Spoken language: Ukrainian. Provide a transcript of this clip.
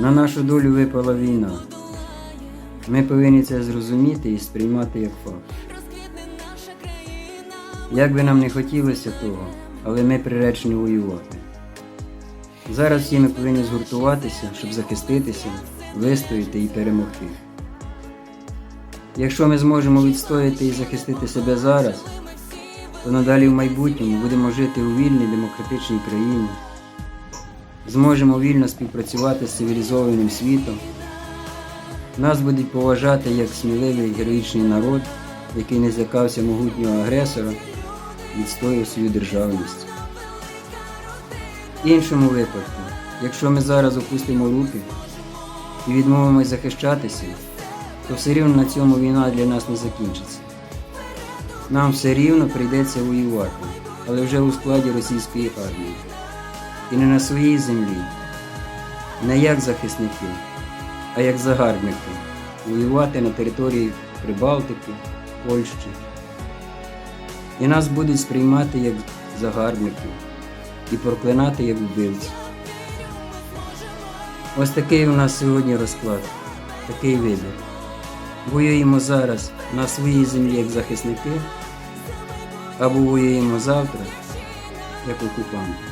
На нашу долю випала війна. Ми повинні це зрозуміти і сприймати як факт. Як би нам не хотілося того, але ми приречені воювати. Зараз всі ми повинні згуртуватися, щоб захиститися, вистояти і перемогти. Якщо ми зможемо відстояти і захистити себе зараз, то надалі в майбутньому будемо жити у вільній демократичній країні, зможемо вільно співпрацювати з цивілізованим світом. Нас будуть поважати як сміливий героїчний народ, який не злякався могутнього агресора, відстояв свою державність. В іншому випадку, якщо ми зараз опустимо руки і відмовимось захищатися, то все рівно на цьому війна для нас не закінчиться. Нам все рівно прийдеться воювати, але вже у складі російської армії. І не на своїй землі, не як захисники, а як загарбники, воювати на території Прибалтики, Польщі. І нас будуть сприймати як загарбників і проклинати як вбивців. Ось такий у нас сьогодні розклад, такий вибір. Воюємо зараз на своїй землі як захисники, або воюємо завтра як окупанти.